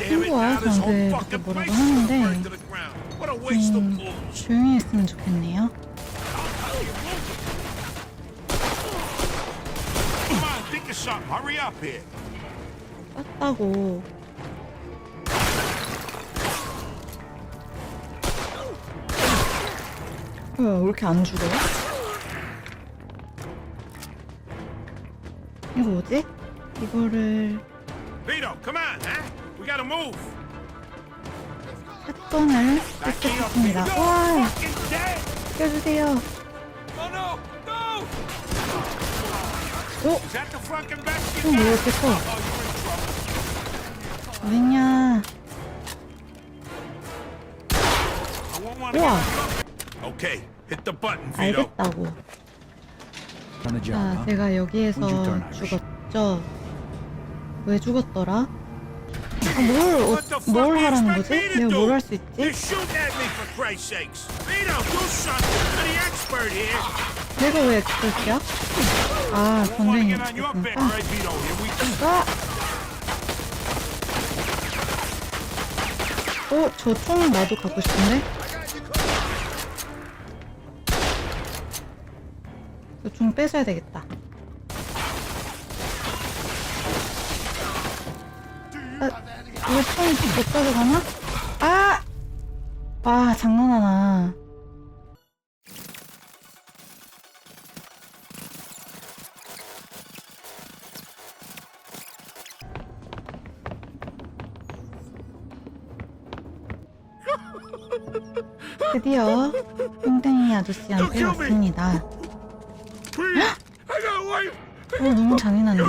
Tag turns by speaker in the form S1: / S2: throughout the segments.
S1: it.
S2: 친구와
S1: fucking
S2: 뭐라고 하는데, 음. 조용히 했으면 좋겠네요. 어, 왜 이렇게 안 죽어? 이거 뭐지? 이거를. 샷건을.
S1: Vito.
S2: 와. 껴주세요.
S1: Oh.
S2: 오, 어, 왜? 이렇게 커?
S1: Oh, wanna
S2: 우와. 알겠다고. 자? 제가 여기에서? 죽었죠. 왜 죽었더라? 아, 뭘, 어, 뭘 하라는 거지? 내가? 뭘 할 수 있지? 내가 왜 엑스pert이야? 아, 전쟁이. 있었으니까. 아! 어, 저총 나도 갖고 싶은데? 저 총 뺏어야 되겠다. 이거 총못 가져가나? 아! 와, 장난하나. 드디어 땡땡이 아저씨한테 왔습니다. 어, 너무 잔인한데요?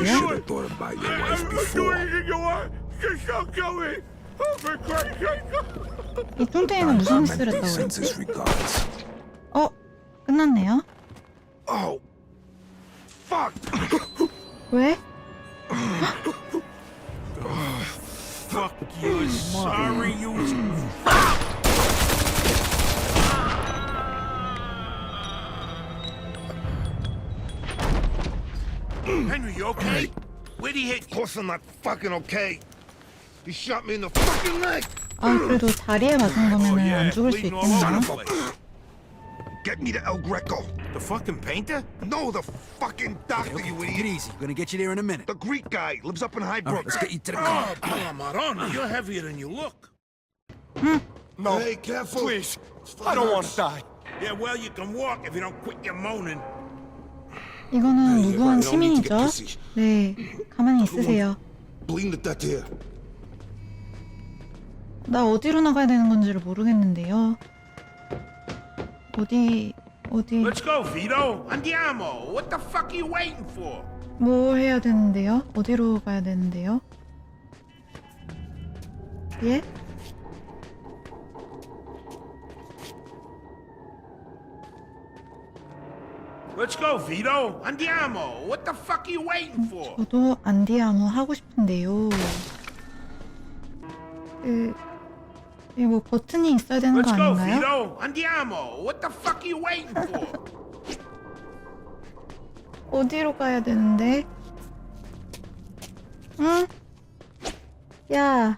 S1: Should
S3: Thought about your
S1: I,
S3: wife
S1: I will do
S3: before.
S1: anything you want. Just don't kill me. Oh, for Christ's sake.
S2: 이 뚱땡이는 무슨 짓을 했다고
S3: Sends
S2: 그랬지?
S3: his regards.
S2: 어? 끝났네요?
S3: Oh, fuck!
S2: 왜?
S1: Fuck you. Sorry, you. Henry, you okay? Where'd he hit
S3: Of
S1: you?
S3: course I'm not fucking okay. He shot me in the fucking leg.
S2: 아 그래도 다리에 맞은 거면은 안 죽을 수
S1: bleeding all over
S2: 있겠네요?
S1: the place.
S3: Get me to El Greco.
S1: The fucking painter?
S3: No, the fucking doctor, you
S4: Take it
S3: idiot.
S4: easy. Gonna get you there in a minute.
S3: The Greek guy lives up in
S4: All right,
S3: Highbrook.
S4: let's get you to the car.
S1: Oh, Marona, you're heavier than you look.
S3: No. Hey, careful.
S5: Please, I don't want to die.
S1: Yeah, well, you can walk if you don't quit your moaning.
S2: 이거는
S3: 네,
S2: 무고한
S3: 이거 이런
S2: 시민이죠?
S3: 게 뜻이.
S2: 네 가만히 있으세요
S3: Bleeding to death here.
S2: 나 어디로 나가야 되는 건지를 모르겠는데요 어디 어디
S1: Let's go, Vito. Andiamo. What the fuck are you waiting for?
S2: 뭐 해야 되는데요? 어디로 가야 되는데요? 예?
S1: Let's go, Vito. Andiamo. What the fuck are you waiting for?
S2: 저도 안디아무 하고 싶은데요. 그, 이뭐 버튼이 있어야 되는 거 아닌가요?
S1: Andiamo. What the fuck are you waiting for?
S2: 어디로 가야 되는데? 응? 야.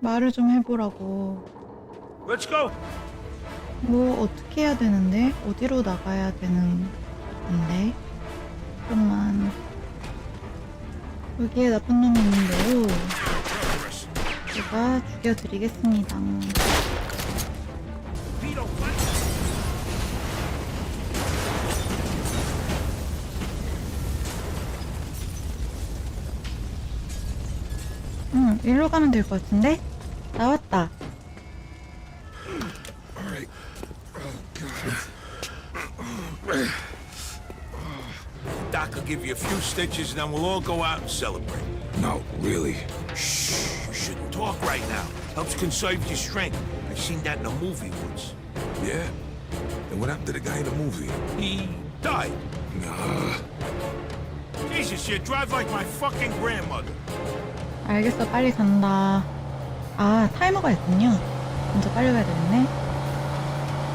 S2: 말을 좀 해보라고.
S1: Let's go.
S2: 뭐 어떻게 해야 되는데? 어디로 나가야 되는 건데? 잠깐만. 여기에 나쁜 놈이 있는데요. 제가 죽여드리겠습니다. 응, 일로 가면 될 것 같은데? 나왔다.
S3: All right.
S1: Doc will give you a few stitches, and then we'll all go out and celebrate.
S3: No, really.
S1: Shh. Talk right now. Helps conserve your strength. I seen that in a movie once.
S3: Yeah? And what happened to the guy in the movie?
S1: He died.
S3: Nah.
S1: Jesus, you drive like my fucking grandmother.
S2: 알겠어, 빨리 간다. 아, 타이머가 있군요. 진짜 빨리 가야 되겠네.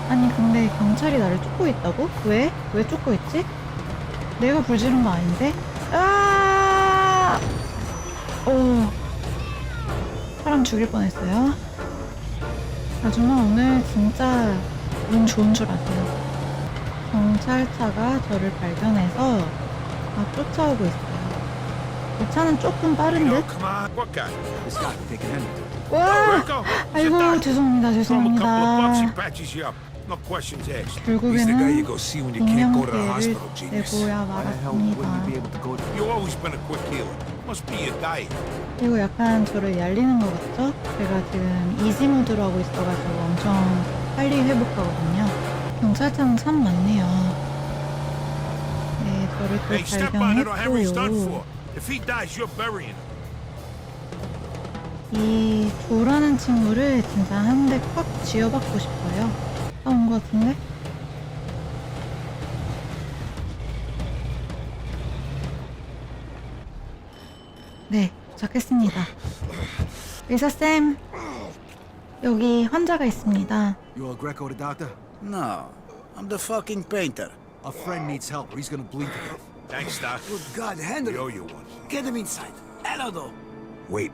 S2: 아니, 근데 경찰이 나를 쫓고 있다고? 왜? 왜 쫓고 있지? 내가 불 지른 거 아닌데? 아! 아, 오, 사람 죽일 뻔했어요. 하지만 오늘 진짜 운 좋은 줄 아세요. 경찰차가 저를 발견해서 막 쫓아오고 있어요. 이 차는 조금 빠른 듯? 와! 아이고. 죄송합니다, 죄송합니다. 결국에는 인명피해를. 내고야 말았습니다. 그리고 약간 저를 얄리는 것 같죠? 제가 지금 이지 모드로 하고 있어가지고 엄청 빨리 회복하거든요. 경찰차는 참 많네요. 네, 저를 또 발견했고요. 이 조라는 친구를 진짜 한대콱 쥐어받고 싶어요. 나온 것 같은데? 네, 도착했습니다. 의사쌤, 여기 환자가 있습니다.
S4: You are Greco the doctor?
S6: No, I'm the fucking painter.
S4: A friend needs help or he's gonna bleed to death.
S1: Thanks, Doc.
S6: Good God,
S1: We
S6: Henry,
S1: owe you one.
S6: get him inside. Hello, though.
S7: Wait,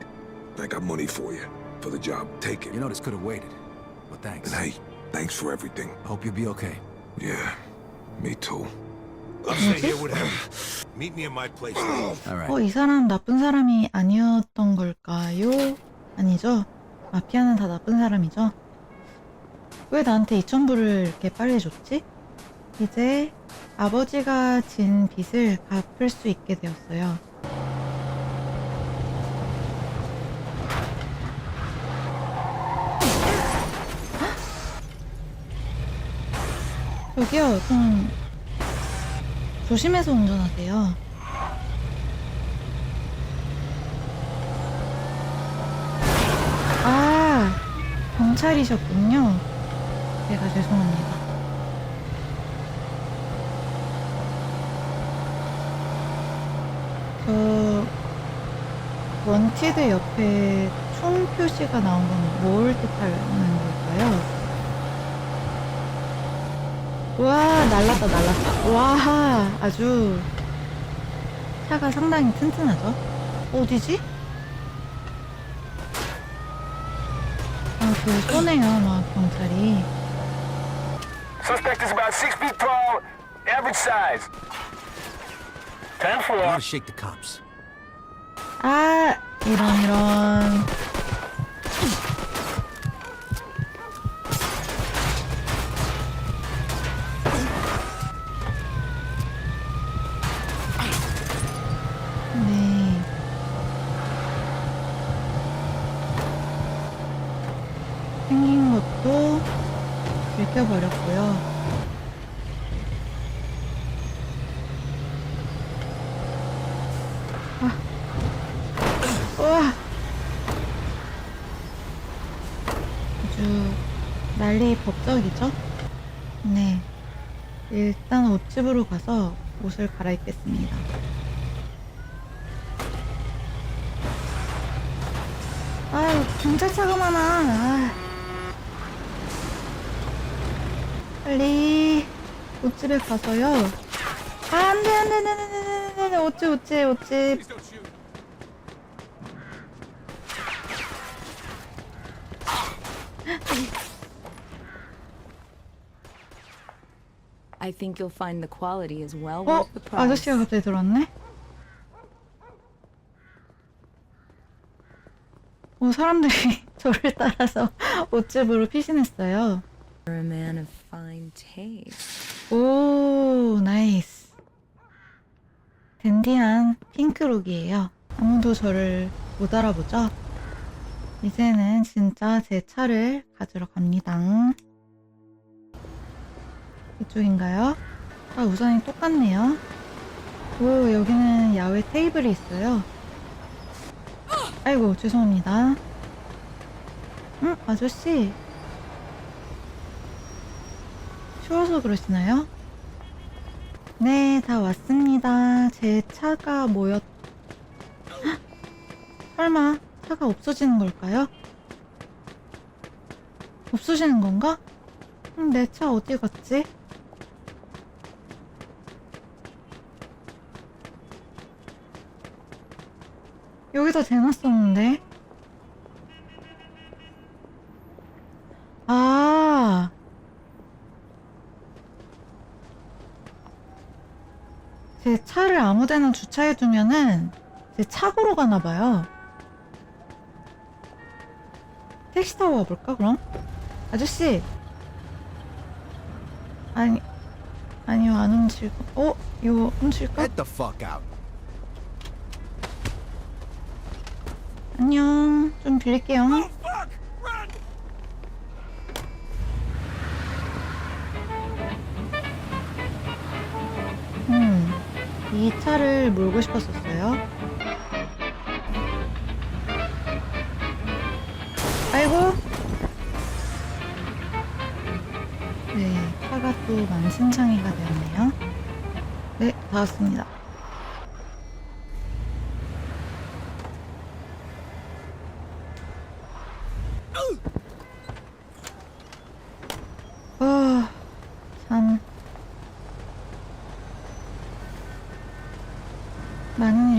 S7: I got money for you. For the job, take it.
S4: You know this could have waited. But thanks.
S7: And hey, thanks for everything.
S4: I hope you'll be okay.
S7: Yeah, me too.
S2: 어, 이 사람 나쁜 사람이 아니었던 걸까요? 아니죠? 마피아는 다 나쁜 사람이죠? 왜 나한테 2,000불을 이렇게 빨리 줬지? 이제 아버지가 진 빚을 갚을 수 있게 되었어요. 저기요, 좀 조심해서 운전하세요. 아, 경찰이셨군요. 제가 죄송합니다. 저, 원티드 옆에 총 표시가 나온 건 뭘 뜻하는 걸까요? 와, 날랐다, 날랐다. 와, 아주 차가 상당히 튼튼하죠? 어디지? 아, 그 쏘네요, 막 경찰이.
S5: Suspect is about six feet tall, average size. Ten
S4: You
S5: four.
S4: gotta shake the cops.
S2: 아, 이런 이런. 네. 생긴 것도 들켜버렸고요. 우와! 아주 난리 법석이죠? 네. 일단 옷집으로 가서 옷을 갈아입겠습니다. 아유, 경찰차가 많아. 아. 빨리 옷집에 가서요. 아, 안 돼, 안 돼, 안 돼, 안 돼, 안 돼, 안 돼, 옷집, 옷집, 옷집.
S8: I think you'll find the quality is well
S2: 어?
S8: worth the price.
S2: 아저씨가 갑자기 들어왔네? 어, 사람들이 저를 따라서 옷집으로 피신했어요.
S8: You're a man of fine taste.
S2: 오, 나이스. 댄디한 핑크룩이에요. 아무도 저를 못 알아보죠? 이제는 진짜 제 차를 가지러 갑니다. 이쪽인가요? 아, 우선이 똑같네요. 오, 여기는 야외 테이블이 있어요. 아이고, 죄송합니다. 응, 아저씨. 추워서 그러시나요? 네, 다 왔습니다. 제 차가 뭐였... 헉! 설마 차가 없어지는 걸까요? 없어지는 건가? 음, 내차 어디 갔지? 여기다 대놨었는데. 아. 제 차를 아무 데나 주차해 두면은 제 차고로 가나 봐요. 택시 타고 가볼까, 그럼? 아저씨! 아니, 아니요, 안 거. 어? 이거 훔칠까?
S4: Get the fuck out.
S2: 안녕. 좀 빌릴게요. 이 차를 몰고 싶었었어요. 아이고. 네, 차가 또 만신창이가 되었네요. 네, 다 왔습니다.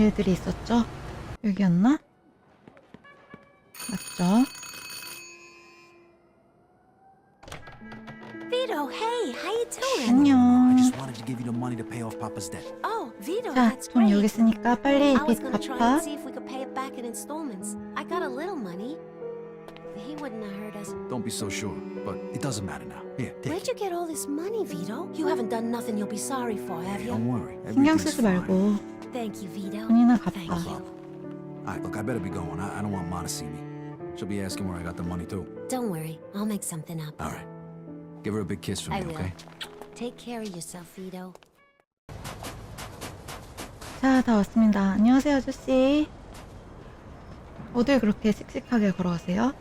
S2: 일들이 있었죠? 여기였나? 맞죠?
S9: Vito, hey, how you doing?
S4: I
S2: 안녕.
S4: just wanted to give you the money to pay off Papa's debt.
S9: Oh, Vito,
S2: 자,
S9: that's
S2: 돈
S9: great.
S2: 여기 있으니까 빨리
S9: I was
S2: 빚
S9: gonna try
S2: 갚아.
S9: and see if we could pay it back in installments. I got a little money. He wouldn't have hurt us.
S4: Don't be so sure, but it doesn't matter now. Here, take
S9: Where'd
S4: it.
S9: you get all this money, Vito? You haven't done nothing you'll be sorry for, have
S4: Don't
S9: you?
S4: worry.
S2: 신경
S4: everything's
S2: 쓰지
S4: fine.
S2: 말고
S9: Thank you, Vito.
S2: 돈이나
S9: Thank
S2: 갚아.
S9: you.
S4: Alright, look, I better be going. I, I don't want Ma to see me. She'll be asking where I got the money, too.
S9: Don't worry, I'll make something up.
S4: Alright. Give her a big kiss for me,
S9: I will.
S4: okay?
S9: Take care of yourself, Vito.
S2: 자, 다 왔습니다. 안녕하세요, 아저씨. 어딜 그렇게 씩씩하게 걸어가세요?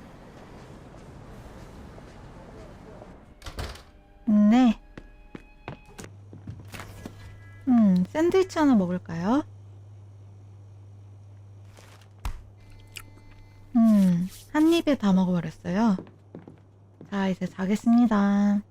S2: 샌드위치 하나 먹을까요? 음, 한 입에 다 먹어버렸어요. 자, 이제 자겠습니다.